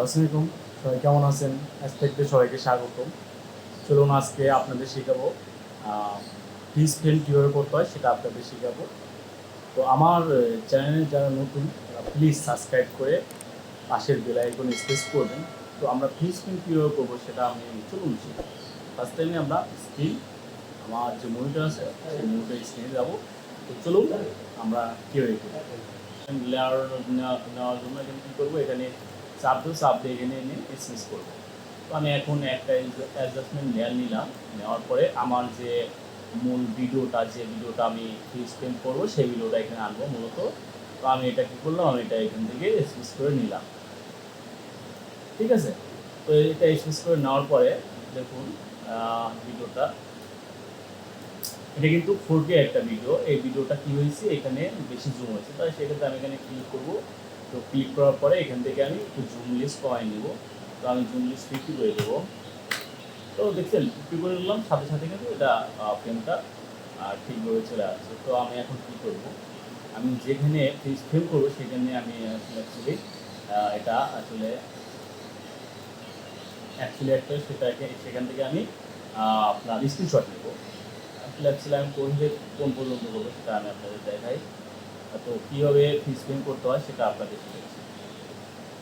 আসসালামাইকুম সবাই কেমন আছেন থেকে সবাইকে স্বাগতম চলুন আজকে আপনাদের শেখাবো ফিস ফিল কীভাবে করতে হয় সেটা আপনাদের শেখাবো তো আমার চ্যানেলে যারা নতুন তারা প্লিজ সাবস্ক্রাইব করে পাশের বেল আইকন স্পেস করবেন তো আমরা ফিস ফিল কীভাবে করব সেটা আমি চলুন শিখি ফার্স্ট টাইমে আমরা স্ক্রিন আমার যে মনিটর আছে সেই মনিটর স্ক্রিনে যাব তো চলুন আমরা কীভাবে করি লেয়ার নেওয়ার জন্য এখানে কী করব এখানে চাপ দেবো চাপ দিয়ে এখানে এনে এক্সচেঞ্জ করব। তো আমি এখন একটা অ্যাডজাস্টমেন্ট লেয়ার নিলাম। নেওয়ার পরে আমার যে মূল ভিডিওটা, যে ভিডিওটা আমি স্পেন্ড করব, সেই ভিডিওটা এখানে আনব মূলত। তো আমি এটা কী করলাম? আমি এটা এখান থেকে এক্সচেঞ্জ করে নিলাম। ঠিক আছে? তো এটা এক্সচেঞ্জ করে নেওয়ার পরে দেখুন ভিডিওটা। এটা কিন্তু ফোর একটা ভিডিও। এই ভিডিওটা কি হয়েছে? এখানে বেশি জুম হয়েছে। তাই সেক্ষেত্রে আমি এখানে ক্লিক করব। তো ক্লিক করার পরে এখান থেকে আমি একটু জুম লিস্ট কমাই নেব। তো আমি জুম লিস্ট ফিফটি করে দেবো। তো দেখছেন ফিফটি করে দিলাম সাথে সাথে কিন্তু এটা ফ্রেমটা ঠিকভাবে চলে আসছে। তো আমি এখন কী করব? আমি যেখানে ফ্রেম করব, সেখানে আমি অ্যাকচুয়ালি এটা আসলে অ্যাকচুয়ালি একটা সেটাকে, সেখান থেকে আমি আপনার স্ক্রিনশট নেব। অ্যাকচুয়ালি আমি কোন কোন পর্যন্ত করব, সেটা আমি আপনাদের দেখাই। তো কীভাবে ফিস পেন করতে হয় সেটা আপনাদের শিখেছি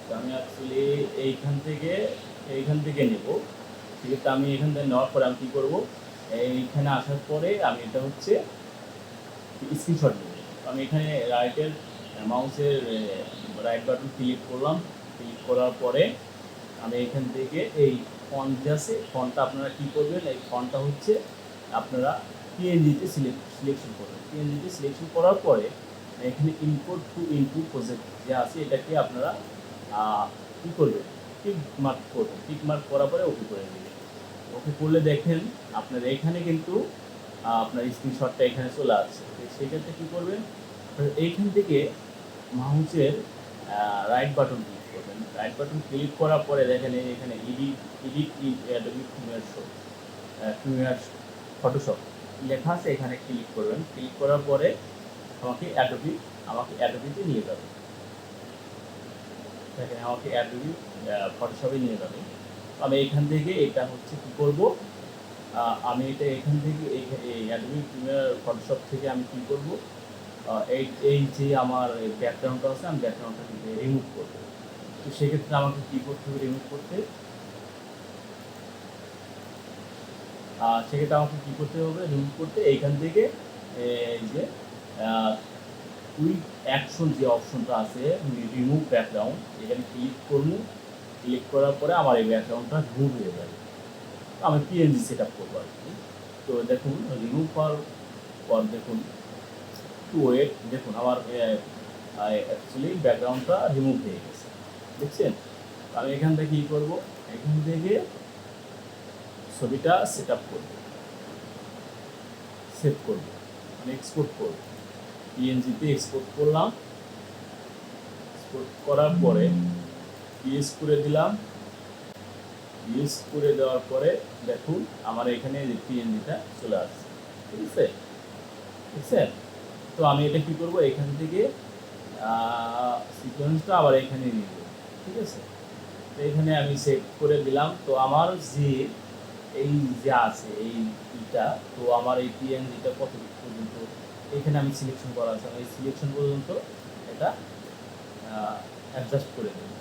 তো আমি অ্যাকচুয়ালি এইখান থেকে এইখান থেকে নেব। সেক্ষেত্রে আমি এখান থেকে নেওয়ার পরে আমি কী করব? এইখানে আসার পরে আমি এটা হচ্ছে স্ক্রিনশট নেব। আমি এখানে রাইটের মাউসের রাইট বাটন ক্লিক করলাম। ক্লিক করার পরে আমি এখান থেকে এই ফন্ট যে আছে ফন্টটা আপনারা কী করবেন? এই ফন্টটা হচ্ছে আপনারা পিএনজিতে সিলেক্ট সিলেকশন করবেন। পিএনজিতে সিলেকশন করার পরে এখানে ইনপুট টু ইনপুট প্রজেক্ট যে আছে, এটাকে আপনারা কী করবেন? টিক মার্ক করবেন। টিক মার্ক করার পরে ওকে করে দেবেন ওকে করলে দেখেন, আপনার এখানে কিন্তু আপনার স্ক্রিনশটটা এখানে চলে আসছে। সেক্ষেত্রে কী করবেন? এইখান থেকে মাউসের রাইট বাটন ক্লিক করবেন। রাইট বাটন ক্লিক করার পরে দেখেন এখানে ইডিট ইডিট ফটোশপ লেখা আছে, এখানে ক্লিক করবেন। ক্লিক করার পরে আমাকে অ্যাডোবি আমাকে অ্যাডোবিতে নিয়ে যাবে। দেখেন, আমাকে অ্যাডোবি ফটোশপে নিয়ে যাবে। আমি এখান থেকে এটা হচ্ছে কি করব? আমি এটা এখান থেকে এই- অ্যাডোবি ফটোশপ থেকে আমি কি করব? এই এই যে আমার ব্যাকগ্রাউন্ডটা আছে, আমি ব্যাকগ্রাউন্ডটা রিমুভ করব। তো সেক্ষেত্রে আমাকে কী করতে হবে রিমুভ করতে? সেক্ষেত্রে আমাকে কী করতে হবে? রিমুভ করতে, এইখান থেকে, এই যে কুইক অ্যাকশন যে অপশনটা আছে রিমুভ ব্যাকগ্রাউন্ড এখানে ক্লিক করব ক্লিক করার পরে আমার এই ব্যাকগ্রাউন্ডটা রিমুভ হয়ে যাবে। আমি পিএনজি সেট আপ করব আর কি। তো দেখুন রিমুভ করার পর দেখুন টু ওয়েট দেখুন আমার অ্যাকচুয়ালি ব্যাকগ্রাউন্ডটা রিমুভ হয়ে গেছে। দেখছেন? আমি এখান থেকে কী করব? এখান থেকে ছবিটা সেট আপ করব। সেভ করব। এক্সপোর্ট করব। পিএনজিতে এক্সপোর্ট করলাম। এক্সপোর্ট করার পরে পিএস করে দিলাম। পিএস করে দেওয়ার পরে দেখুন আমার এখানে যে পিএনজিটা চলে আসছে। ঠিক আছে? ঠিক আছে? তো আমি এটা কি করব? এখান থেকে সিকোয়েন্সটা আবার এখানে নিয়ে নেব। ঠিক আছে? তো এখানে আমি সেভ করে দিলাম। তো আমার যে, এই যে আছে, এই ইটা, তো আমার এই পিএনজিটা কত পর্যন্ত এখানে আমি সিলেকশন করা আছে। আমি সিলেকশন পর্যন্ত এটা অ্যাডজাস্ট করে দেবো।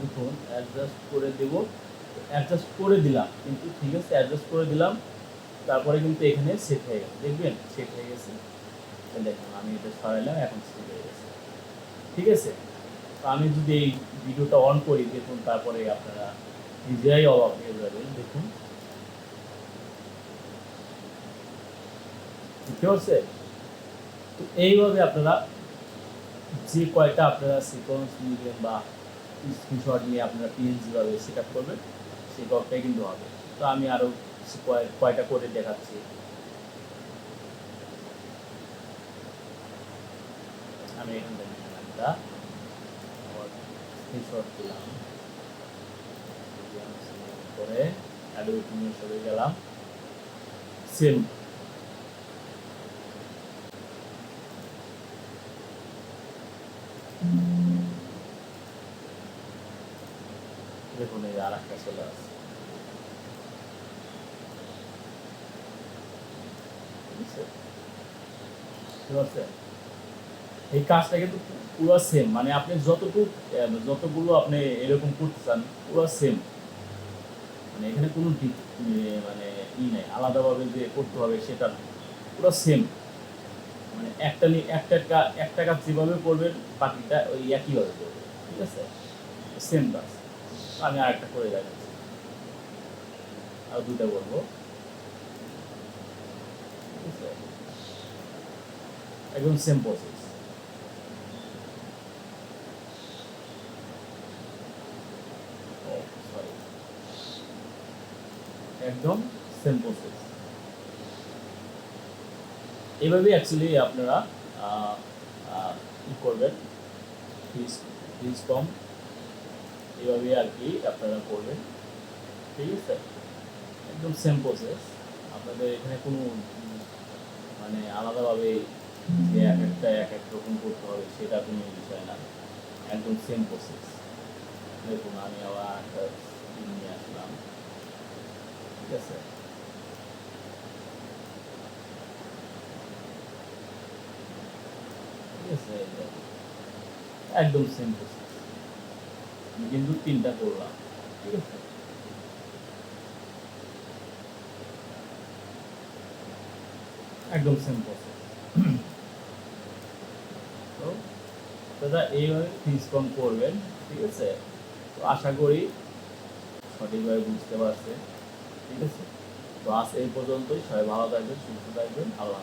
দেখুন অ্যাডজাস্ট করে দেবো। অ্যাডজাস্ট করে দিলাম, কিন্তু ঠিক আছে অ্যাডজাস্ট করে দিলাম। তারপরে কিন্তু এখানে সেট হয়ে গেছে। দেখবেন সেট হয়ে গেছে। দেখুন, আমি এটা সরাইলাম, এখন সেট হয়ে গেছে। ঠিক আছে? তো আমি যদি এই ভিডিওটা অন করি, দেখুন, তারপরে আপনারা নিজেরাই অবাক হয়ে যাবেন। দেখুন। ঠিক তো এইভাবে আপনারা যে কয়টা আপনারা সিকোয়েন্স নেবেন বা স্ক্রিনশট নিয়ে আপনারা পিএনজি ভাবে সেট আপ করবেন, সেই গল্পটাই কিন্তু হবে। তো আমি আরও কয়টা করে দেখাচ্ছি। আমি এখান থেকে একটা স্ক্রিনশট গেলাম। সেম চলে আসছে। বুঝছেন? বুঝতে পারছেন? এই কাজটা কিন্তু পুরো সেম মানে আপনি যতটুকু যতগুলো আপনি এরকম করতে চান, পুরো সেম মানে এখানে কোনো মানে ই নাই, আলাদাভাবে যে করতে হবে সেটা পুরো সেম মানে একটা একটা একটা কাজ যেভাবে করবেন, বাকিটা ওই একইভাবে করবেন। ঠিক আছে? সেম কাজ। আমি আরেকটা করে দেখাচ্ছি আর দুইটা বলব। একদম সেম প্রসেস সরি একদম সেম প্রসেস এইভাবে অ্যাকচুয়ালি আপনারা কি করবেন? ফিজ ফিজ কম এইভাবে আর কি আপনারা করবেন। ঠিক আছে? একদম সেম প্রসেস আপনাদের এখানে কোনো মানে আলাদাভাবে যে এক একটা, এক এক রকম করতে হবে, সেটা কোনো বিষয় না। একদম সেম প্রসেস দেখুন, আমি আবার একটা নিয়ে আসলাম। ঠিক আছে? ঠিক আছে একদম সেম প্রসেস কিন্তু তিনটা করলাম। একদম সেম প্রসেস তো দাদা, এইভাবে ফিজ করবেন, ঠিক আছে? তো আশা করি সঠিকভাবে বুঝতে পারছে ঠিক আছে? তো আজ এই পর্যন্তই। সবাই ভালো থাকবেন, সুস্থ থাকবেন। আল্লাহ।